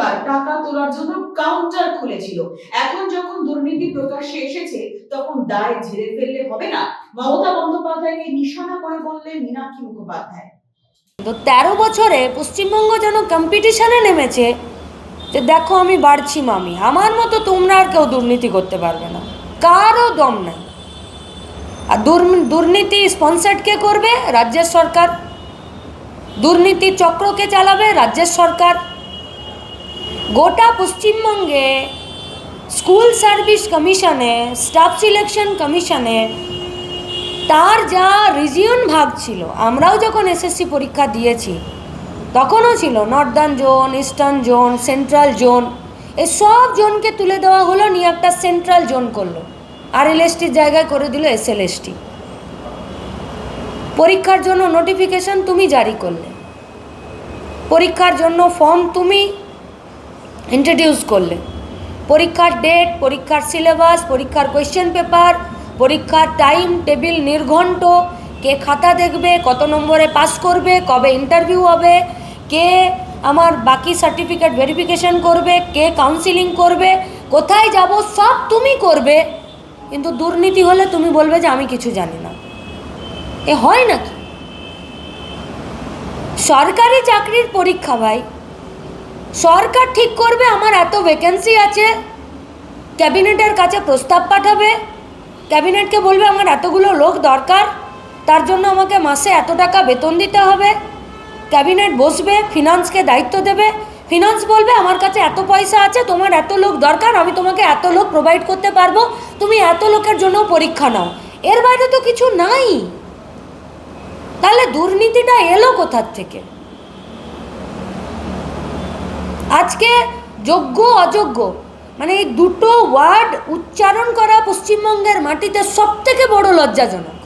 সরকার টাকা তোলার জন্য কাউন্টার খুলেছিল। এখন যখন দুর্নীতি প্রকাশ্যে এসেছে, তখন দায় ঝেড়ে ফেললে হবে না। মমতা বন্দ্যোপাধ্যায়কে নিশানা করে বললেন মীনাক্ষী মুখোপাধ্যায়। তো তেরো বছরে পশ্চিমবঙ্গ যেন কম্পিটিশনে নেমেছে, যে দেখো আমি বাড়ছি মামি, আমার মতো তোমরা আর কেউ দুর্নীতি করতে পারবে না। কারও দম নাই। আর দুর্- দুর্নীতি স্পন্সার্ড কে করবে? রাজ্যের সরকার। দুর্নীতি চক্রকে চালাবে? রাজ্যের সরকার। গোটা পশ্চিমবঙ্গে স্কুল সার্ভিস কমিশনে, স্টাফ সিলেকশন কমিশনে তার যা রিজিয়ন ভাগ ছিল, আমরাও যখন এসএসসি পরীক্ষা দিয়েছি, তখনও ছিল northern zone eastern zone central zone এই সব জোনকে তুলে দেওয়া হলো, নিয়ে একটা সেন্ট্রাল জোন করল। আর এলএসটির জায়গায় করে দিল এসএলএসটি পরীক্ষার জন্য নোটিফিকেশন তুমি জারি করলে। পরীক্ষার জন্য ফর্ম তুমি ইন্ট্রোডিউস করলে। পরীক্ষার ডেট পরীক্ষার সিলেবাস পরীক্ষার কোয়েশ্চেন পেপার পরীক্ষার টাইম টেবিল নির্ঘণ্ট, কে খাতা দেখবে, কত নম্বরে পাস করবে, কবে ইন্টারভিউ হবে, কে আমার বাকি সার্টিফিকেট ভেরিফিকেশন করবে, কে কাউন্সিলিং করবে, কোথায় যাব, সব তুমি করবে, কিন্তু দুর্নীতি হলে তুমি বলবে যে আমি কিছু জানি না। এ হয় নাকি? সরকারি চাকরির পরীক্ষা ভাই সরকার ঠিক করবে, আমার এত ভ্যাকেন্সি আছে। ক্যাবিনেটের কাছে প্রস্তাব পাঠাবে। ক্যাবিনেটকে বলবে, আমার এতগুলো লোক দরকার, তার জন্য আমাকে মাসে এত টাকা বেতন দিতে হবে। ক্যাবিনেট বসবে ফিনান্সকে দায়িত্ব দেবে। ফিনান্স বলবে, আমার কাছে এত পয়সা আছে, তোমার এত লোক দরকার, আমি তোমাকে এত লোক প্রোভাইড করতে পারব, তুমি এত লোকের জন্য পরীক্ষা নাও। এর বাইরে তো কিছু নাই। তাহলে দুর্নীতিটা এলো কোথার থেকে? আজকে যোগ্য, অযোগ্য মানে এই দুটো ওয়ার্ড উচ্চারণ করা পশ্চিমবঙ্গের মাটিতে সব থেকে বড় লজ্জাজনক।